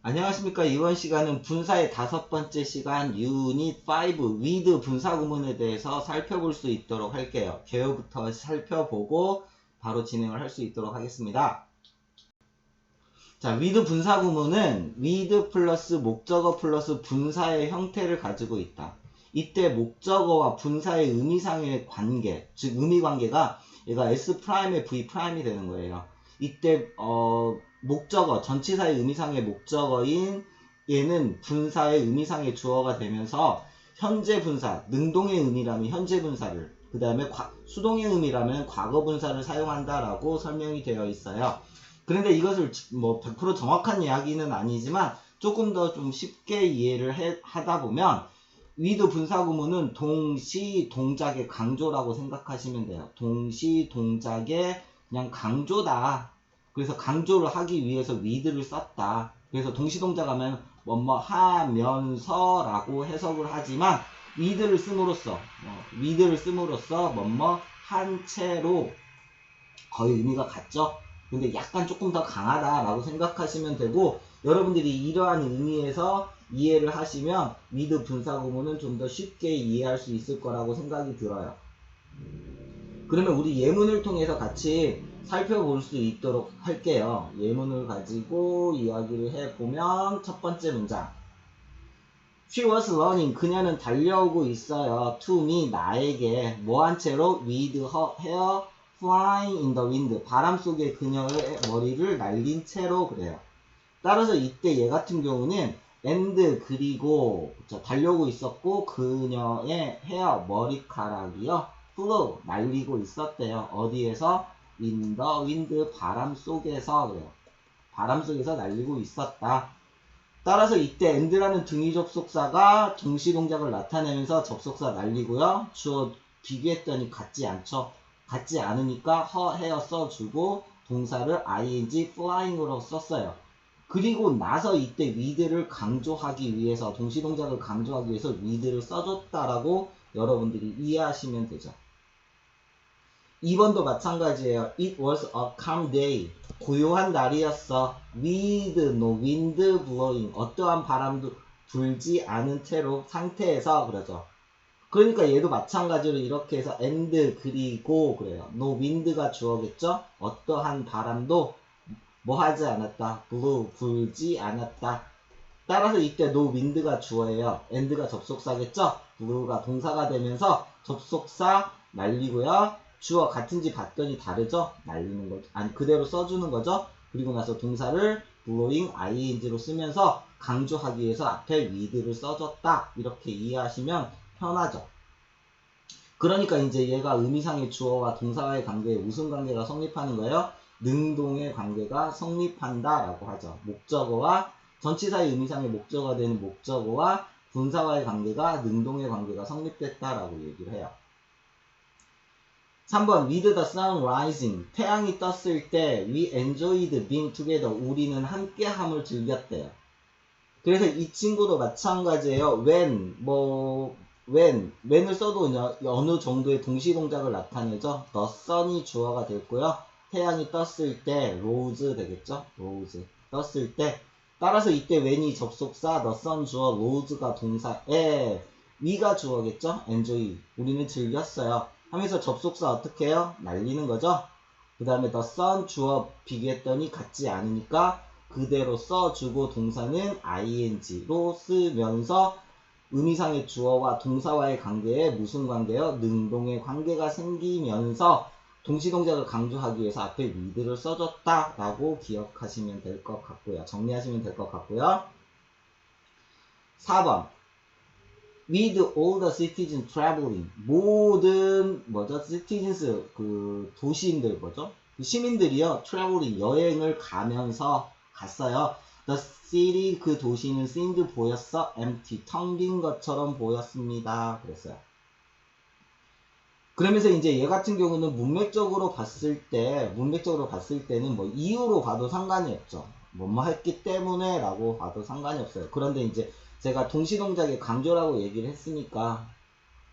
안녕하십니까. 이번 시간은 분사의 다섯 번째 시간 유닛 5 위드 분사 구문에 대해서 살펴볼 수 있도록 할게요. 개요부터 살펴보고 바로 진행을 할 수 있도록 하겠습니다. 자, 위드 분사 구문은 위드 플러스 목적어 플러스 분사의 형태를 가지고 있다. 이때 목적어와 분사의 의미상의 관계, 즉 의미 관계가 얘가 S 프라임의 V 프라임이 되는 거예요. 이때 어 목적어, 전치사의 의미상의 목적어인 얘는 분사의 의미상의 주어가 되면서 현재 분사, 능동의 의미라면 현재 분사를, 그 다음에 수동의 의미라면 과거 분사를 사용한다라고 설명이 되어 있어요. 그런데 이것을 뭐 100% 정확한 이야기는 아니지만 조금 더 좀 쉽게 이해를 해, 하다 보면 위드 분사 구문은 동시 동작의 강조라고 생각하시면 돼요. 동시 동작의 그냥 강조다. 그래서 강조를 하기 위해서 위드를 썼다. 그래서 동시동작 하면 뭐뭐 하면서라고 해석을 하지만 위드를 씀으로써 어, 위드를 씀으로써 뭐뭐 한 채로 거의 의미가 같죠. 근데 약간 조금 더 강하다라고 생각하시면 되고 여러분들이 이러한 의미에서 이해를 하시면 위드 분사 구문은 좀 더 쉽게 이해할 수 있을 거라고 생각이 들어요. 그러면 우리 예문을 통해서 같이 살펴볼 수 있도록 할게요. 예문을 가지고 이야기를 해보면 첫 번째 문장. She was running. 그녀는 달려오고 있어요. To me, 나에게. 뭐한 채로? With her hair flying in the wind. 바람 속에 그녀의 머리를 날린 채로 그래요. 따라서 이때 얘 같은 경우는 and 그리고 자, 달려오고 있었고 그녀의 헤어 머리카락이요. flew 날리고 있었대요. 어디에서? In the wind 바람 속에서 그래요. 바람 속에서 날리고 있었다. 따라서 이때 and라는 등위 접속사가 동시 동작을 나타내면서 접속사 날리고요. 주어 비교했더니 같지 않죠. 같지 않으니까 허 헤어 써주고 동사를 ing flying으로 썼어요. 그리고 나서 이때 with를 강조하기 위해서 동시 동작을 강조하기 위해서 with를 써줬다라고 여러분들이 이해하시면 되죠. 2번도 마찬가지예요. It was a calm day. 고요한 날이었어. With no wind blowing. 어떠한 바람도 불지 않은 채로 상태에서 그러죠. 그러니까 얘도 마찬가지로 이렇게 해서 and 그리고 그래요. no wind가 주어겠죠. 어떠한 바람도 뭐 하지 않았다. blow 불지 않았다. 따라서 이때 no wind가 주어예요. and가 접속사겠죠. blow가 동사가 되면서 접속사 날리고요. 주어 같은지 봤더니 다르죠? 날리는 거죠. 아니 그대로 써주는 거죠. 그리고 나서 동사를 blowing ing로 쓰면서 강조하기 위해서 앞에 with를 써줬다. 이렇게 이해하시면 편하죠. 그러니까 이제 얘가 의미상의 주어와 동사와의 관계에 무슨 관계가 성립하는 거예요? 능동의 관계가 성립한다라고 하죠. 목적어와 전치사의 의미상의 목적어가 되는 목적어와 분사와의 관계가 능동의 관계가 성립됐다라고 얘기를 해요. 3번 with the sun rising 태양이 떴을 때 we enjoyed being together 우리는 함께함을 즐겼대요. 그래서 이 친구도 마찬가지예요. when 뭐 when when을 써도 어느 정도의 동시 동작을 나타내죠. the sun이 주어가 됐고요. 태양이 떴을 때 rose 되겠죠. rose 떴을 때 따라서 이때 when이 접속사 the sun 주어 rose가 동사에 we가 주어겠죠. enjoy 우리는 즐겼어요. 하면서 접속사 어떻게 해요? 날리는 거죠. 그 다음에 더 sun 주어 비교했더니 같지 않으니까 그대로 써주고 동사는 ing로 쓰면서 의미상의 주어와 동사와의 관계에 무슨 관계요? 능동의 관계가 생기면서 동시동작을 강조하기 위해서 앞에 with를 써줬다라고 기억하시면 될 것 같고요. 정리하시면 될 것 같고요. 4번 with all the citizens traveling. 모든 뭐죠? citizens 그 도시인들 뭐죠? 그 시민들이요 traveling 여행을 가면서 갔어요. The city 그 도시는 seemed 보였어? empty 텅빈 것처럼 보였습니다. 그랬어요. 그러면서 이제 얘 같은 경우는 문맥적으로 봤을 때 문맥적으로 봤을 때는 뭐 이유로 봐도 상관이 없죠. 뭐뭐 했기 때문에 라고 봐도 상관이 없어요. 그런데 이제 제가 동시동작의 강조라고 얘기를 했으니까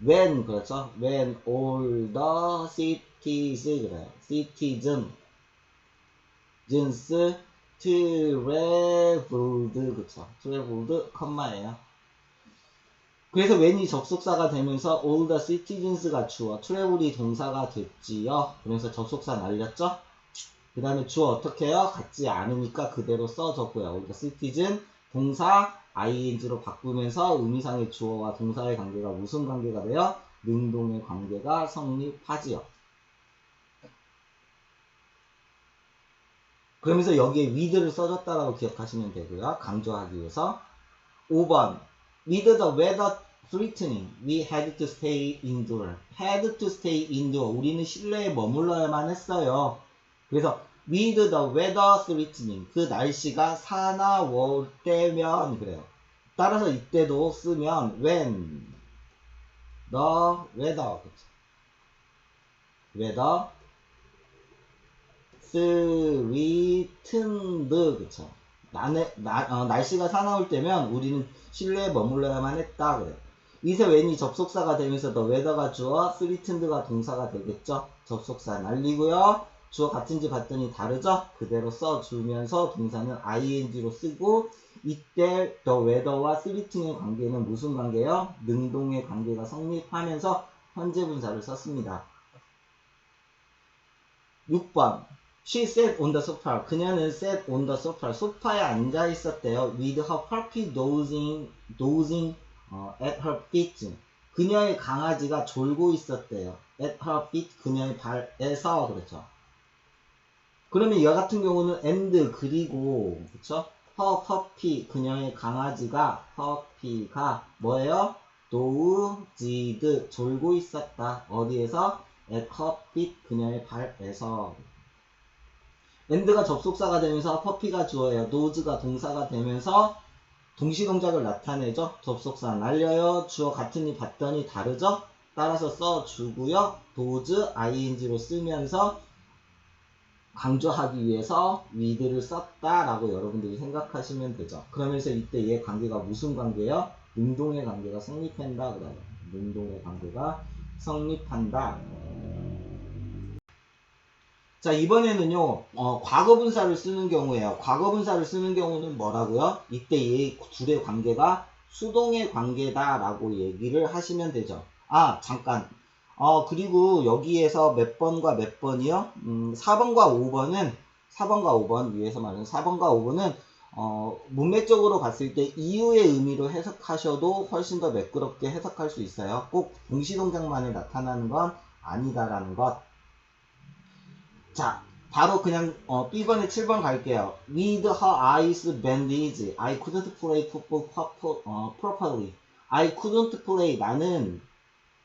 when 그렇죠? when all the cities 그래요. citizen, gens, traveled 그쵸. traveled, 컴마예요. 그래서 when이 접속사가 되면서 all the citizens가 주어, travel이 동사가 됐지요. 그래서 접속사 날렸죠? 그 다음에 주어 어떻게 해요? 같지 않으니까 그대로 써줬고요. all the citizen, 동사 ing로 바꾸면서 의미상의 주어와 동사의 관계가 무슨 관계가 돼요? 능동의 관계가 성립하지요. 그러면서 여기에 with를 써줬다라고 기억하시면 되고요. 강조하기 위해서 5번 With the weather threatening, we had to stay indoor. had to stay indoor. 우리는 실내에 머물러야만 했어요. 그래서 with the weather threatening. 그 날씨가 사나울 때면 그래요. 따라서 이때도 쓰면 when the weather 그쵸? weather threatened 그쵸? 나네, 나, 어, 날씨가 사나울 때면 우리는 실내에 머물러야만 했다 그래요. 이세 웬이 접속사가 되면서 더 웨더가 주어, 스리튼드가 동사가 되겠죠. 접속사 날리고요. 주어 같은지 봤더니 다르죠. 그대로 써주면서 동사는 ing로 쓰고 이때 더 웨더와 스리튼의 관계는 무슨 관계예요? 능동의 관계가 성립하면서 현재 분사를 썼습니다. 6번 She sat on the sofa. 그녀는 sat on the sofa. 소파에 앉아 있었대요. With her puppy dozing, dozing 어, at her feet. 그녀의 강아지가 졸고 있었대요. at her feet. 그녀의 발에서 그렇죠. 그러면 얘 같은 경우는 and 그리고 그렇죠. her puppy 그녀의 강아지가 puppy가 뭐예요? dozed 졸고 있었다. 어디에서? her feet 그녀의 발에서. end가 접속사가 되면서 퍼피가 주어예요. 노즈가 동사가 되면서 동시동작을 나타내죠. 접속사 날려요. 주어 같으니 봤더니 다르죠. 따라서 써주고요. 도즈 ing로 쓰면서 강조하기 위해서 with를 썼다라고 여러분들이 생각하시면 되죠. 그러면서 이때 얘 관계가 무슨 관계예요? 능동의 관계가 성립한다 그래요. 능동의 관계가 성립한다. 자 이번에는요 어, 과거분사를 쓰는 경우에요 과거분사를 쓰는 경우는 뭐라고요 이때 이 둘의 관계가 수동의 관계다라고 얘기를 하시면 되죠 아 잠깐 어 그리고 여기에서 몇 번과 몇 번이요 음, 4번과 5번은 4번과 5번 위에서 말하는 4번과 5번은 어, 문맥적으로 봤을 때 이유의 의미로 해석하셔도 훨씬 더 매끄럽게 해석할 수 있어요 꼭 동시동작만에 나타나는 건 아니다라는 것 자, 바로 그냥 어, B번에 7번 갈게요. With her eyes bandaged, I couldn't play football proper, 어, properly. I couldn't play. 나는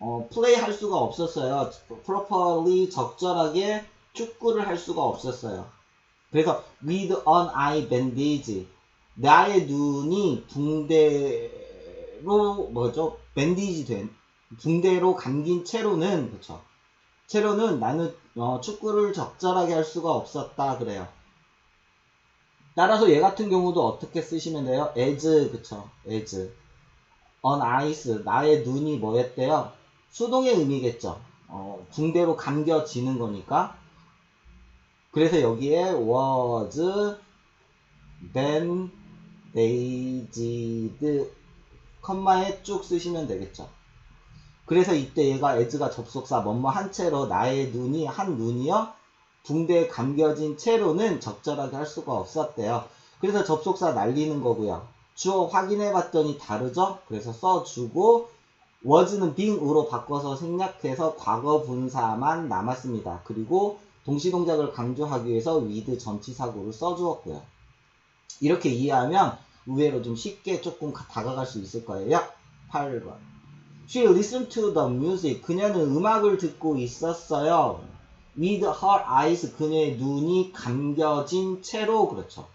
어, 플레이 할 수가 없었어요. properly 적절하게 축구를 할 수가 없었어요. 그래서 with an eye bandage. 나의 눈이 붕대로 뭐죠? 밴디지 된 붕대로 감긴 채로는 그렇죠. 채로는 나는 어, 축구를 적절하게 할 수가 없었다 그래요. 따라서 얘 같은 경우도 어떻게 쓰시면 돼요? as 그쵸? as on ice 나의 눈이 뭐였대요? 수동의 의미겠죠. 어, 붕대로 감겨지는 거니까. 그래서 여기에 was bandaged 컴마에 쭉 쓰시면 되겠죠. 그래서 이때 얘가 as가 접속사 뭐뭐 한 채로 나의 눈이 한 눈이요 붕대에 감겨진 채로는 적절하게 할 수가 없었대요. 그래서 접속사 날리는 거고요. 주어 확인해 봤더니 다르죠? 그래서 써주고 was는 being으로 바꿔서 생략해서 과거 분사만 남았습니다. 그리고 동시 동작을 강조하기 위해서 with 전치사구를 써주었고요. 이렇게 이해하면 의외로 좀 쉽게 조금 다가갈 수 있을 거예요. 8번. She listened to the music. 그녀는 음악을 듣고 있었어요. With her eyes. 그녀의 눈이 감겨진 채로 그렇죠.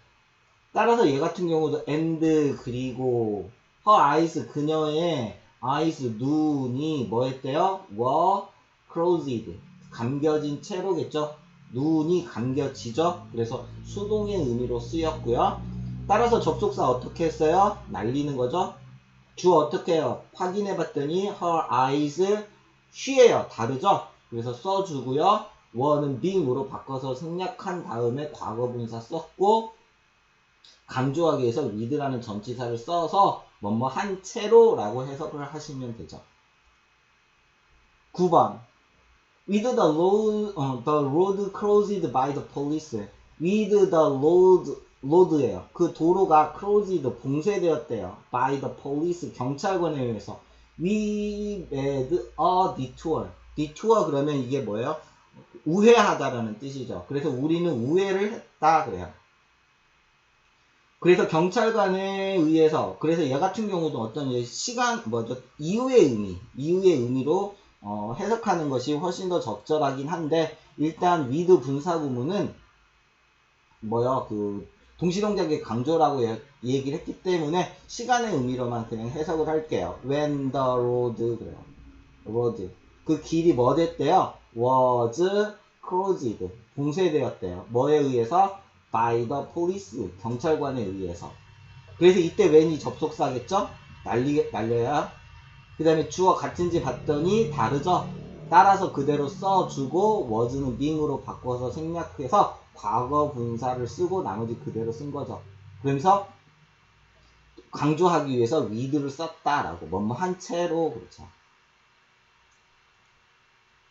따라서 얘 같은 경우도 and 그리고 her eyes 그녀의 eyes 눈이 뭐였대요? were closed. 감겨진 채로겠죠. 눈이 감겨지죠. 그래서 수동의 의미로 쓰였고요. 따라서 접속사 어떻게 했어요? 날리는 거죠. 주 어떻게 해요? 확인해 봤더니 her eyes she예요. 다르죠? 그래서 써주고요. were는 being으로 바꿔서 생략한 다음에 과거 분사 썼고 강조하기 위해서 with라는 전치사를 써서 뭐뭐 한 채로 라고 해석을 하시면 되죠. 9번 With the road, 어, the road closed by the police. With the road, road예요. 그 도로가 closed, 봉쇄되었대요. By the police, 경찰관에 의해서. We made a detour. detour 그러면 이게 뭐예요? 우회하다라는 뜻이죠. 그래서 우리는 우회를 했다 그래요. 그래서 경찰관에 의해서 그래서 얘 같은 경우도 어떤 시간 뭐죠 이후의 의미 이후의 의미로 어, 해석하는 것이 훨씬 더 적절하긴 한데 일단 위드 분사 구문은 뭐야 그 동시동작의 강조라고 예- 얘기를 했기 때문에 시간의 의미로만 그냥 해석을 할게요. When the road 그래요. road 그 길이 뭐 됐대요? was closed 봉쇄되었대요. 뭐에 의해서? By the police 경찰관에 의해서. 그래서 이때 when이 접속사겠죠? 날리 날려야. 그 다음에 주어 같은지 봤더니 다르죠? 따라서 그대로 써주고 was는 being으로 바꿔서 생략해서 과거 분사를 쓰고 나머지 그대로 쓴 거죠. 그러면서 강조하기 위해서 with를 썼다라고 뭐뭐 한 채로 그렇죠.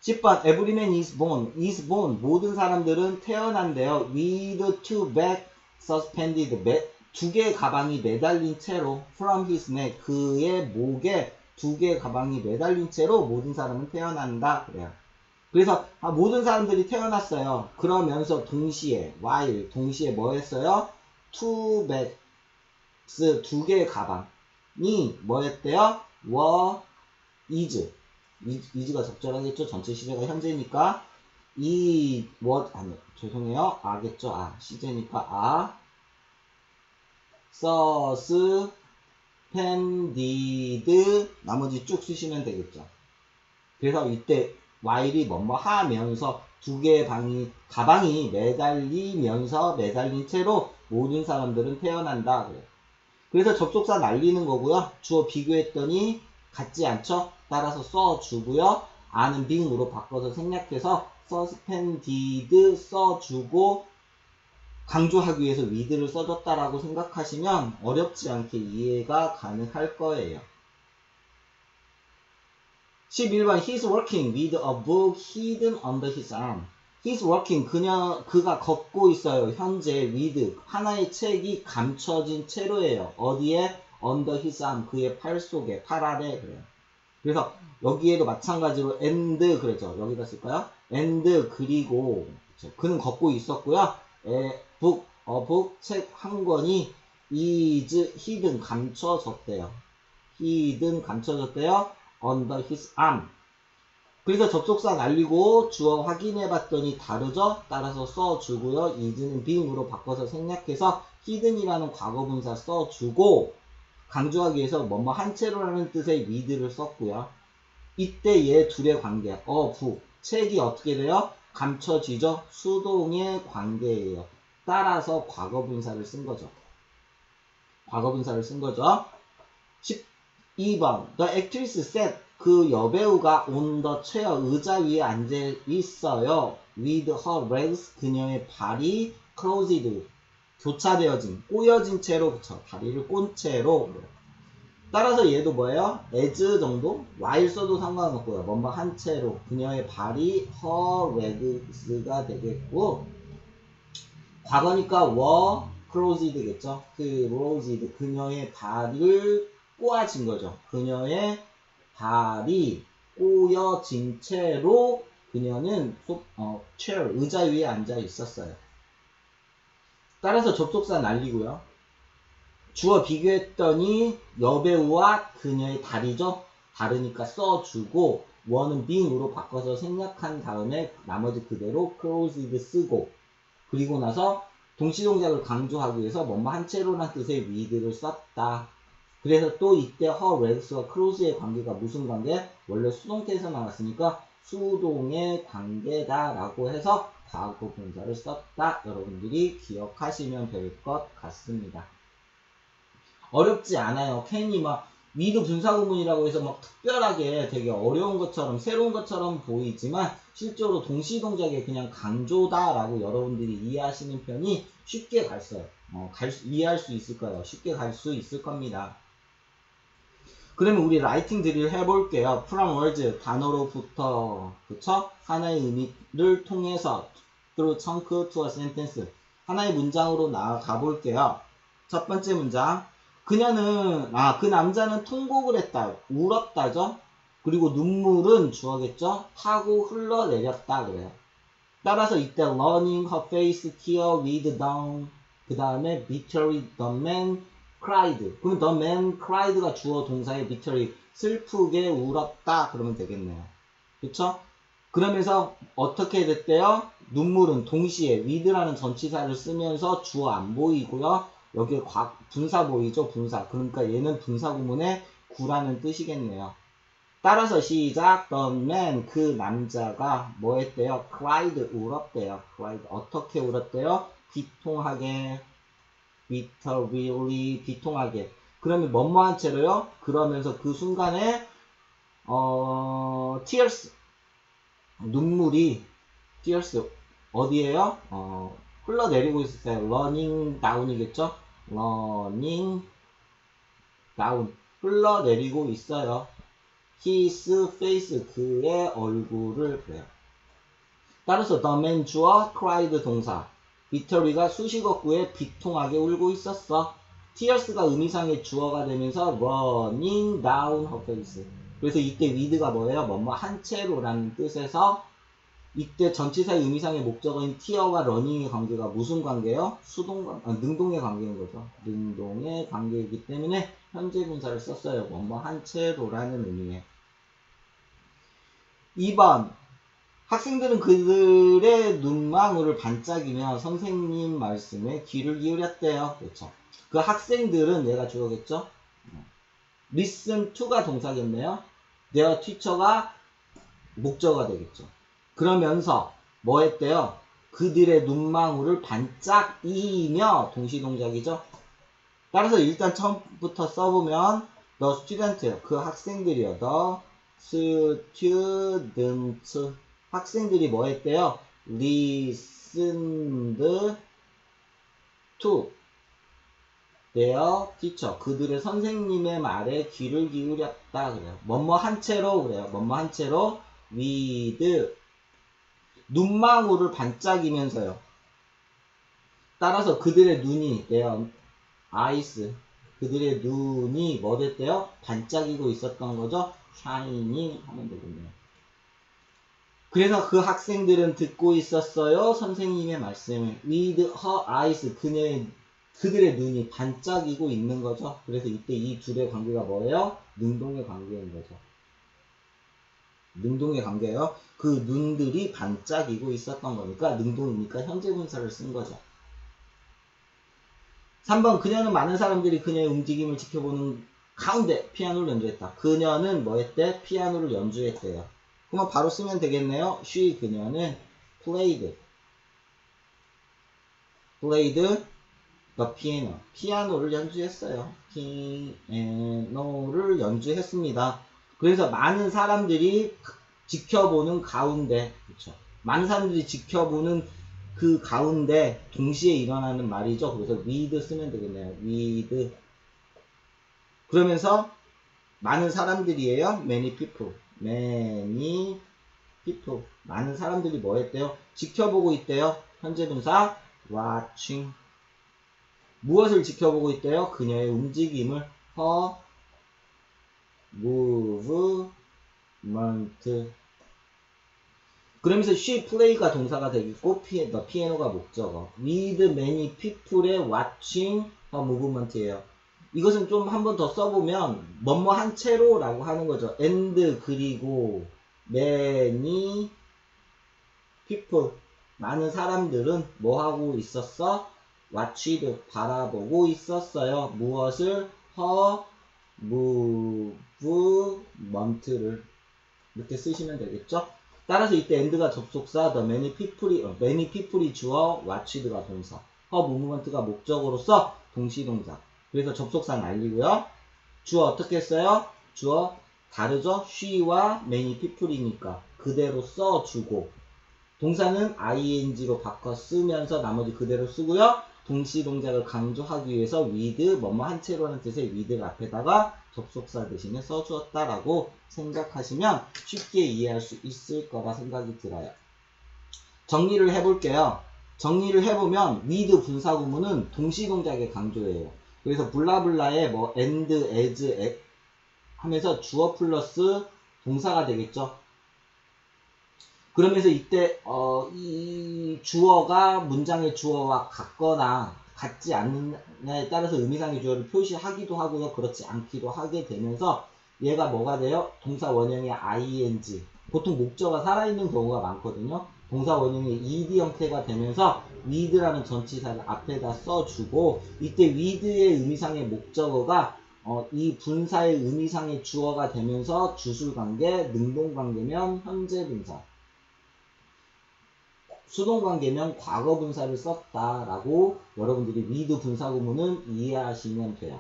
10번 every man is born is born 모든 사람들은 태어난대요. with two back suspended 매, 두 개의 가방이 매달린 채로 from his neck 그의 목에 두 개의 가방이 매달린 채로 모든 사람은 태어난다 그래요. 그래서 아, 모든 사람들이 태어났어요. 그러면서 동시에 while 동시에 뭐 했어요? two bags 두 개의 가방이 뭐 했대요? were is 이- is가 적절하겠죠? 전체 시제가 현재니까 이 what 아니 죄송해요. 아겠죠? 아 시제니까 아 suspended 나머지 쭉 쓰시면 되겠죠. 그래서 이때 while이 뭐뭐 하면서 두 개의 방이 가방이 매달리면서 매달린 채로 모든 사람들은 태어난다 그래요. 그래서 접속사 날리는 거고요. 주어 비교했더니 같지 않죠? 따라서 써주고요. 아는 빙으로 바꿔서 생략해서 suspended 써주고 강조하기 위해서 with를 써줬다라고 생각하시면 어렵지 않게 이해가 가능할 거예요. 11번 He's working with a book hidden under his arm. He's working 그냥 그가 걷고 있어요. 현재 with 하나의 책이 감춰진 채로예요. 어디에 under his arm 그의 팔 속에 팔 아래 그래요. 그래서 여기에도 마찬가지로 and 그랬죠. 여기다 쓸까요? and 그리고 그쵸. 그는 걷고 있었고요. 에, book 어 book 책한 권이 is hidden 감춰졌대요. hidden 감춰졌대요. under his arm. 그래서 접속사 날리고 주어 확인해 봤더니 다르죠? 따라서 써주고요. is는 being으로 바꿔서 생략해서 hidden이라는 과거분사 써주고 강조하기 위해서 뭐뭐 한 채로라는 뜻의 with를 썼고요. 이때 얘 둘의 관계, 어, 부. 책이 어떻게 돼요? 감춰지죠? 수동의 관계예요. 따라서 과거분사를 쓴 거죠. 과거분사를 쓴 거죠. 12번. The actress sat. 그 여배우가 on the chair 의자 위에 앉아 있어요. With her legs 그녀의 발이 closed 교차되어진 꼬여진 채로 그쵸 다리를 꼰 채로 따라서 얘도 뭐예요? as 정도 while 써도 상관없고요. 뭔가 한 채로 그녀의 발이 her legs가 되겠고 과거니까 were closed겠죠. 그 closed 그녀의 발을 꼬아진 거죠. 그녀의 발이 꼬여진 채로 그녀는 소, 어, chair 의자 위에 앉아 있었어요. 따라서 접속사 날리고요. 주어 비교했더니 여배우와 그녀의 다리죠. 다르니까 써주고 원은 being으로 바꿔서 생략한 다음에 나머지 그대로 closed 쓰고 그리고 나서 동시동작을 강조하기 위해서 뭐뭐 한 채로란 뜻의 with를 썼다. 그래서 또 이때 her legs와 close의 관계가 무슨 관계? 원래 수동태에서 나왔으니까 수동의 관계다라고 해서 과거 분사를 썼다. 여러분들이 기억하시면 될 것 같습니다. 어렵지 않아요. 괜히 막 위드 분사구문이라고 해서 막 특별하게 되게 어려운 것처럼 새로운 것처럼 보이지만 실제로 동시동작의 그냥 강조다라고 여러분들이 이해하시는 편이 쉽게 갈 수, 어, 갈 수- 이해할 수 있을 거예요. 쉽게 갈 수 있을 겁니다. 그러면 우리 라이팅 드릴 해볼게요. from words 단어로부터 그쵸? 하나의 의미를 통해서 through chunk to a sentence. 하나의 문장으로 나아가 볼게요. 첫 번째 문장. 그녀는 아 그 남자는 통곡을 했다. 울었다죠? 그리고 눈물은 주어겠죠? 타고 흘러내렸다 그래요. 따라서 이때 running her face tear with down. 그 다음에 bitterly the man cried 그럼 the man cried가 주어 동사의 bitterly 슬프게 울었다 그러면 되겠네요 그쵸 그러면서 어떻게 됐대요 눈물은 동시에 with라는 전치사를 쓰면서 주어 안 보이고요 여기에 과, 분사 보이죠? 분사. 그러니까 얘는 분사 구문의 구라는 뜻이겠네요. 따라서 시작. The man, 그 남자가 뭐 했대요? cried, 울었대요. cried. 어떻게 울었대요? 비통하게. Bitterly, 비통하게. 그러면 뭐뭐한 채로요? 그러면서 그 순간에 어, tears. 눈물이 tears 어디에요? 어, 흘러내리고 있었어요. running down이겠죠? running down 흘러내리고 있어요. his face 그의 얼굴을 그래요. 따라서 the man 주어 cried 동사 bitterly가 수식어 구에 비통하게 울고 있었어. tears가 의미상의 주어가 되면서 running down her face 그래서 이때 with가 뭐예요? 뭐뭐 한 채로라는 뜻에서 이때 전치사의 의미상의 목적어인 티어와 러닝의 관계가 무슨 관계예요? 수동 아, 능동의 관계인 거죠. 능동의 관계이기 때문에 현재 분사를 썼어요. 뭐뭐 한 채로라는 의미에. 2번 학생들은 그들의 눈망울을 반짝이며 선생님 말씀에 귀를 기울였대요. 그렇죠. 그 학생들은 얘가 주어겠죠. listen to가 동사겠네요. their teacher가 목적어가 되겠죠. 그러면서 뭐 했대요? 그들의 눈망울을 반짝이며 동시동작이죠. 따라서 일단 처음부터 써보면 the student 그 학생들이요. the student 학생들이 뭐 했대요? listened to their teacher 그들의 선생님의 말에 귀를 기울였다 그래요. 뭐뭐 한 채로 그래요. 뭐뭐 한 채로 with 눈망울을 반짝이면서요. 따라서 그들의 눈이 their eyes 그들의 눈이 뭐 됐대요? 반짝이고 있었던 거죠. shining 하면 되겠네요. 그래서 그 학생들은 듣고 있었어요. 선생님의 말씀을 with her eyes 그녀의 그들의 눈이 반짝이고 있는 거죠. 그래서 이때 이 둘의 관계가 뭐예요? 능동의 관계인 거죠. 능동의 관계예요. 그 눈들이 반짝이고 있었던 거니까 능동이니까 현재 분사를 쓴 거죠. 3번 그녀는 많은 사람들이 그녀의 움직임을 지켜보는 가운데 피아노를 연주했다. 그녀는 뭐 했대? 피아노를 연주했대요. 그러면 바로 쓰면 되겠네요. she 그녀는 played played the piano 피아노를 연주했어요. 피아노를 연주했습니다. 그래서 많은 사람들이 지켜보는 가운데 그렇죠. 많은 사람들이 지켜보는 그 가운데 동시에 일어나는 말이죠. 그래서 with 쓰면 되겠네요. with 그러면서 많은 사람들이에요. many people. Many people. 많은 사람들이 뭐 했대요? 지켜보고 있대요. 현재 분사 watching. 무엇을 지켜보고 있대요? 그녀의 움직임을 her movement. 그러면서 she play가 동사가 되겠고 피, the piano가 목적어. with many people의 watching her movement이에요. 이것은 좀 한 번 더 써보면 뭐뭐 한 채로 라고 하는 거죠. and 그리고 many people 많은 사람들은 뭐 하고 있었어? watched 바라보고 있었어요. 무엇을? her movement를 이렇게 쓰시면 되겠죠? 따라서 이때 end가 접속사, the many people이, 어, many people이 주어, watched가 동사, her movement가 목적으로서 동시동사. 그래서 접속사 날리고요. 주어 어떻게 써요? 주어 다르죠? she와 many people이니까 그대로 써주고 동사는 ing로 바꿔 쓰면서 나머지 그대로 쓰고요. 동시 동작을 강조하기 위해서 with 뭐뭐 한 채로라는 뜻의 with를 앞에다가 접속사 대신에 써주었다라고 생각하시면 쉽게 이해할 수 있을 거라 생각이 들어요. 정리를 해볼게요. 정리를 해보면 with 분사 구문은 동시 동작의 강조예요. 그래서 블라블라에 뭐 and, as, a 하면서 주어 플러스 동사가 되겠죠. 그러면서 이때 어, 이 주어가 문장의 주어와 같거나 같지 않느냐에 따라서 의미상의 주어를 표시하기도 하고요. 그렇지 않기도 하게 되면서 얘가 뭐가 돼요? 동사 원형의 ing 보통 목적어가 살아있는 경우가 많거든요. 동사 원형의 ed 형태가 되면서 with라는 전치사를 앞에다 써주고 이때 with의 의미상의 목적어가 어, 이 분사의 의미상의 주어가 되면서 주술관계, 능동관계면 현재 분사 수동관계면 과거 분사를 썼다라고 여러분들이 위드 분사 구문은 이해하시면 돼요.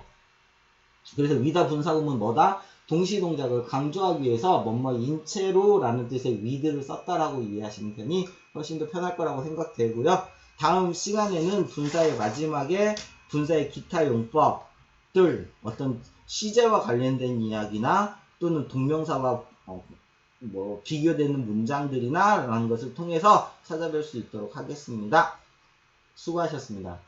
그래서 위다 분사 구문 뭐다? 동시 동작을 강조하기 위해서 뭐뭐 인체로 라는 뜻의 위드를 썼다라고 이해하시는 편이 훨씬 더 편할 거라고 생각되고요. 다음 시간에는 분사의 마지막에 분사의 기타 용법들 어떤 시제와 관련된 이야기나 또는 동명사와 어, 뭐 비교되는 문장들이나 라는 것을 통해서 찾아뵐 수 있도록 하겠습니다. 수고하셨습니다.